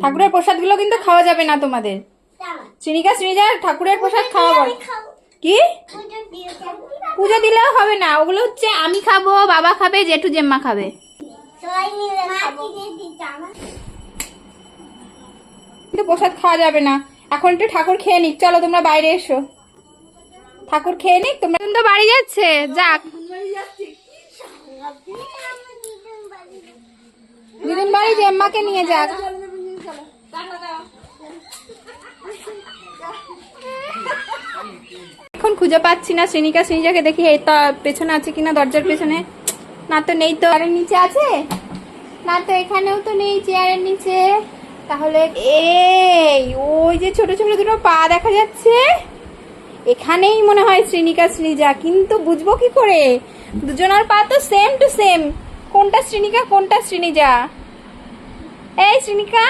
ঠাকুরের প্রসাদগুলো কিন্তু খাওয়া যাবে না তোমাদের। শ্রীনিকা শ্রীজার ঠাকুরের প্রসাদ খাওয়া বল। কি? পুজো দিলেও হবে না ওগুলো হচ্ছে আমি খাব বাবা খাবে জেঠু জেম্মা খাবে। কিন্তু প্রসাদ খাওয়া যাবে না। এখন একটু ঠাকুর খেয়ে নিক চলো তোমরা বাইরে এসো। ঠাকুর খেয়ে নিক তোমরা তো বাড়ি যাচ্ছে যাক। দিদিন বাড়ি জেম্মাকে নিয়ে যাক। এখন খুঁজে পাচ্ছি না শ্রেণিকা শ্রেণিজাকে দেখি পেছনে আছে কিনা, দরজার পেছনে। না তো নেই তো। নিচে আছে? না তো এখানেও তো নেই চেয়ারের নিচে। তাহলে এই, ওই যে ছোট ছোট দুটো পা দেখা যাচ্ছে। এখানেই মনে হয় শ্রীনিকা শ্রীজা কিন্তু বুঝব কি করে? দুজনের পা তো সেম টু সেম কোনটা শ্রীনিকা, কোনটা শ্রীনিজা? এই, শ্রীনিকা?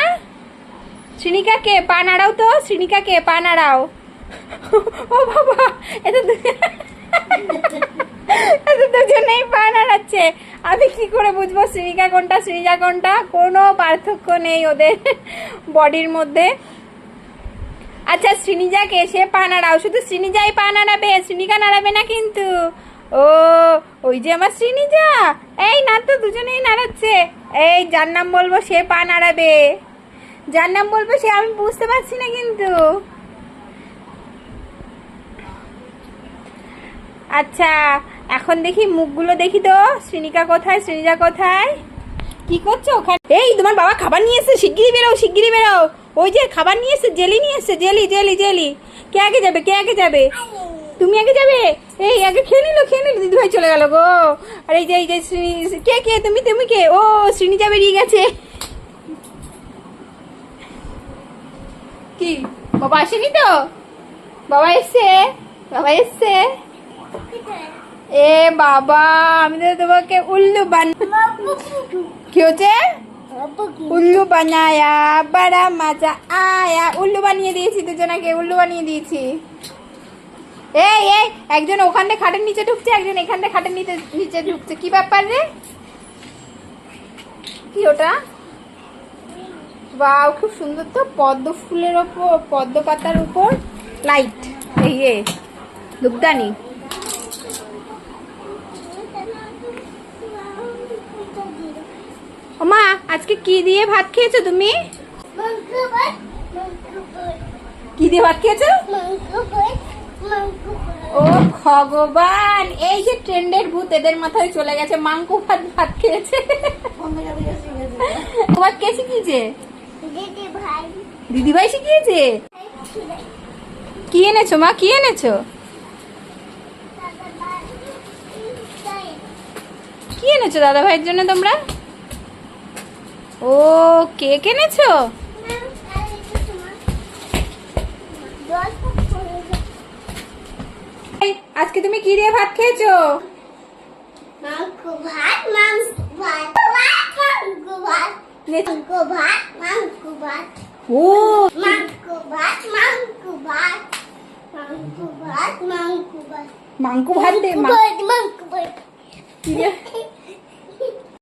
শ্রীনিকা কে পা নাড়াও তো শ্রীনিকা কে পা নাড়াও। ও বাবা এটা এটা দুজনেই পা নাড়াচ্ছে আমি কি করে বুঝব শ্রীনিকা কোনটা শ্রীজা কোনটা? কোনো পার্থক্য নেই ওদের বডির মধ্যে। আচ্ছা শ্রীনিজাকে সে পা নাড়াও শুধু শ্রীনিজাই পা নাড়াবে শ্রীনিকা নাড়াবে না কিন্তু। ও, ওই যে আমার শ্রীনিজা এই না তো, দুজনেই নাড়াচ্ছে। এই, যার নাম বলব সে পা নাড়াবে। যার নাম বলব সে, আমি বুঝতে পারছি না কিন্তু। আচ্ছা এখন দেখি মুখগুলো দেখি তো। শ্রীনিকা কোথায়? শ্রীনিজা কোথায়? কি করছ ওখানে? এই, তোমার বাবা খাবার নিয়ে এসে শিগগিরি বেরো শিগগিরি বেরো। ওই যে খাবার নিয়ে এসে জেলি নিয়ে এসে জেলি জেলি জেলি। কে আগে যাবে, কে আগে যাবে? তুমি আগে যাবে? এই, আগে খেয়ে নিলো খেয়ে নিলো। দিদি ভাই চলে গেল গো। আর এই যে এই যে শ্রী- কে কে, তুমি তুমি কে? ও, শ্রীনিজা বেরিয়ে গেছে। কি, বাবা আসেনি তো? বাবা এসছে বাবা এসছে। এ বাবা, আমি তো তোমাকে উল্লু বান কি হচ্ছে? উল্লু বানায়া, বড়া মজা আয়া। উল্লু বানিয়ে দিয়েছি, দুজনাকে উল্লু বানিয়ে দিয়েছি। এই এই, একজন ওখান খাটের নিচে ঢুকছে, একজন এখান খাটের নিচে নিচে ঢুকছে। কি ব্যাপার রে? কি ওটা? বাও খুব সুন্দর তো। পদ্ম ফুলের ওপর পদ্ম পাতার উপর লাইট এই এ ধূপদানি আজকে কি দিয়ে ভাত খেয়েছো তুমি? কি দিয়ে ভাত খেয়েছো? ও ভগবান, এই যে ট্রেন্ডের ভূত, এদের মাথায় চলে গেছে মাংকু ভাত ভাত খেয়েছে। ভাত কে শিখিয়েছে? দিদি ভাই দিদিভাই শিখিয়েছে? কি এনেছো মা? কি এনেছো? কি এনেছো দাদা ভাইয়ের জন্য তোমরা? ও কেক এনেছো? আজকে তুমি কি দিয়ে ভাত খেয়েছো? ও মাংস ভাত মাংকু ভাত